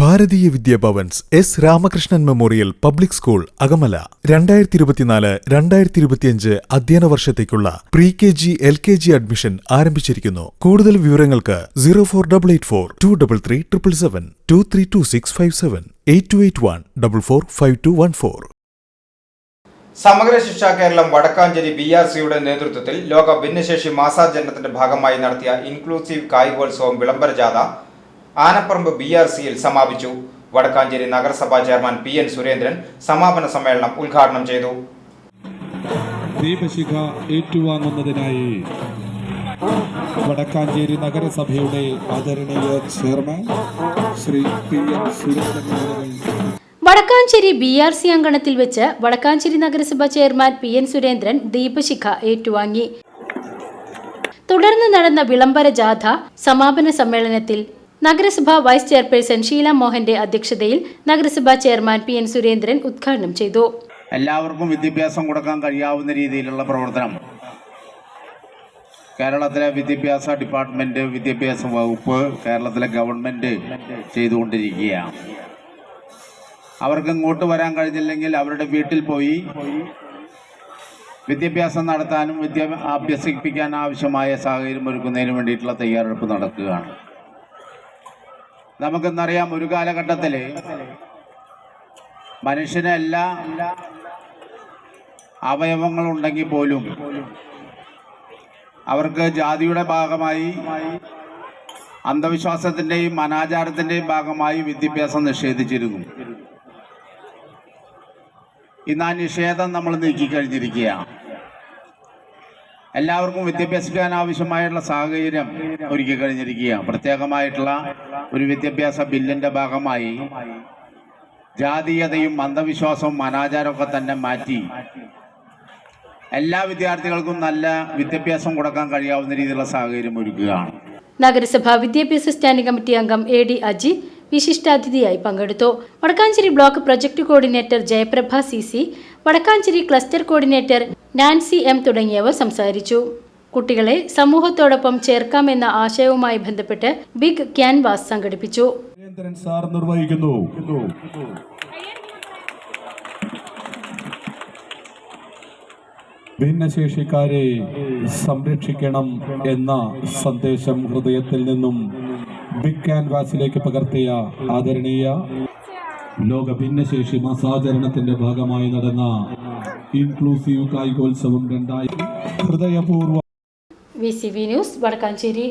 Bharatiya Vidya Bhavan's S Ramakrishnan memorial public school Akamala. രണ്ടായിരത്തി ഇരുപത്തിനാല് രണ്ടായിരത്തി ഇരുപത്തിയഞ്ച് അധ്യയന വർഷത്തേക്കുള്ള pre K G L K G admission ആരംഭിച്ചിരിക്കുന്നു. കൂടുതൽ വിവരങ്ങൾക്ക് zero four double eight four two double three triple seven two three two six five seven eight two eight one double four five two one four Samagra Shiksha Keralam Vadakkanchery B R സിയുടെ നേതൃത്വത്തിൽ ലോക ഭിന്നശേഷി മാസാചരണത്തിന്റെ ഭാഗമായി നടത്തിയ inclusive കായികോത്സവം വിളംബര ജാഥ Anaparambu B R സിയിൽ സമാപിച്ചു. വടക്കാഞ്ചേരി നഗരസഭാ ചെയർമാൻ പി എൻ സുരേന്ദ്രൻ സമാപന സമ്മേളനം ഉദ്ഘാടനം ചെയ്തു. ദീപശിഖ ഏറ്റുവാങ്ങുന്നതിനായി വടക്കാഞ്ചേരി നഗരസഭയുടെ ആദരണീയ chairman Shri P N Surendran Vadakkanchery B R C അങ്കണത്തിൽ വെച്ച് വടക്കാഞ്ചേരി നഗരസഭ ചെയർമാൻ പി എൻ സുരേന്ദ്രൻ ദീപശിഖ ഏറ്റുവാങ്ങി. തുടർന്ന് നടന്ന വിളംബര ജാഥ സമാപന സമ്മേളനത്തിൽ നഗരസഭ വൈസ് ചെയർപേഴ്സൺ ഷീല മോഹന്റെ അധ്യക്ഷതയിൽ നഗരസഭാ ചെയർമാൻ പി എൻ സുരേന്ദ്രൻ ഉദ്ഘാടനം ചെയ്തു. എല്ലാവർക്കും വിദ്യാഭ്യാസം കൊടുക്കാൻ കഴിയാവുന്ന രീതിയിലുള്ള പ്രവർത്തനം. കേരളത്തിലെ വിദ്യാഭ്യാസ ഡിപ്പാർട്ട്മെന്റ് വിദ്യാഭ്യാസ വകുപ്പ് കേരളത്തിലെ ഗവൺമെന്റ് ചെയ്തുകൊണ്ടിരിക്കുകയാണ്. അവർക്ക് ഇങ്ങോട്ട് വരാൻ കഴിഞ്ഞില്ലെങ്കിൽ അവരുടെ വീട്ടിൽ പോയി വിദ്യാഭ്യാസം നടത്താനും വിദ്യ അഭ്യസിപ്പിക്കാൻ ആവശ്യമായ സാഹചര്യം ഒരുക്കുന്നതിന് വേണ്ടിയിട്ടുള്ള തയ്യാറെടുപ്പ് നടക്കുകയാണ്. നമുക്കെന്നറിയാം ഒരു കാലഘട്ടത്തിൽ മനുഷ്യന് എല്ലാ അവയവങ്ങളുണ്ടെങ്കിൽ പോലും അവർക്ക് ജാതിയുടെ ഭാഗമായി അന്ധവിശ്വാസത്തിന്റെയും അനാചാരത്തിന്റെയും ഭാഗമായി വിദ്യാഭ്യാസം നിഷേധിച്ചിരുന്നു. ഇന്ന് ആ നിഷേധം നമ്മൾ നീക്കിക്കഴിഞ്ഞിരിക്കുകയാണ്. എല്ലാവർക്കും വിദ്യാഭ്യസിക്കാൻ ആവശ്യമായിട്ടുള്ള സാഹചര്യം ഒരുക്കി കഴിഞ്ഞിരിക്കുകയാണ്. പ്രത്യേകമായിട്ടുള്ള ഒരു വിദ്യാഭ്യാസ ബില്ലിന്റെ ഭാഗമായി ജാതീയതയും അന്ധവിശ്വാസവും അനാചാരമൊക്കെ തന്നെ മാറ്റി എല്ലാ വിദ്യാർത്ഥികൾക്കും നല്ല വിദ്യാഭ്യാസം കൊടുക്കാൻ കഴിയാവുന്ന രീതിയിലുള്ള സാഹചര്യം ഒരുക്കുകയാണ്. നഗരസഭാ വിദ്യാഭ്യാസ സ്റ്റാൻഡിംഗ് കമ്മിറ്റി അംഗം എ ഡി അജി വിശിഷ്ടാതിഥിയായി പങ്കെടുത്തു. Vadakkanchery block project coordinator Jayaprabha C C Vadakkanchery cluster coordinator Nancy M തുടങ്ങിയവർ സംസാരിച്ചു. കുട്ടികളെ സമൂഹത്തോടൊപ്പം ചേർക്കാമെന്ന ആശയവുമായി ബന്ധപ്പെട്ട് ബിഗ് ക്യാൻവാസ് സംഘടിപ്പിച്ചു. ഭിന്നശേഷിക്കാരെ സംരക്ഷിക്കണം എന്ന സന്ദേശം ഹൃദയത്തിൽ നിന്നും ബിഗ് ക്യാൻവാസിലേക്ക് പകർത്തിയ ആദരണീയ ലോക ഭിന്നശേഷി മാസാചരണത്തിന്റെ ഭാഗമായി നടന്ന ഇൻക്ലൂസീവ് കായികോത്സവം രണ്ടായി ഹൃദയപൂർവം. V C V news Vadakkanchery.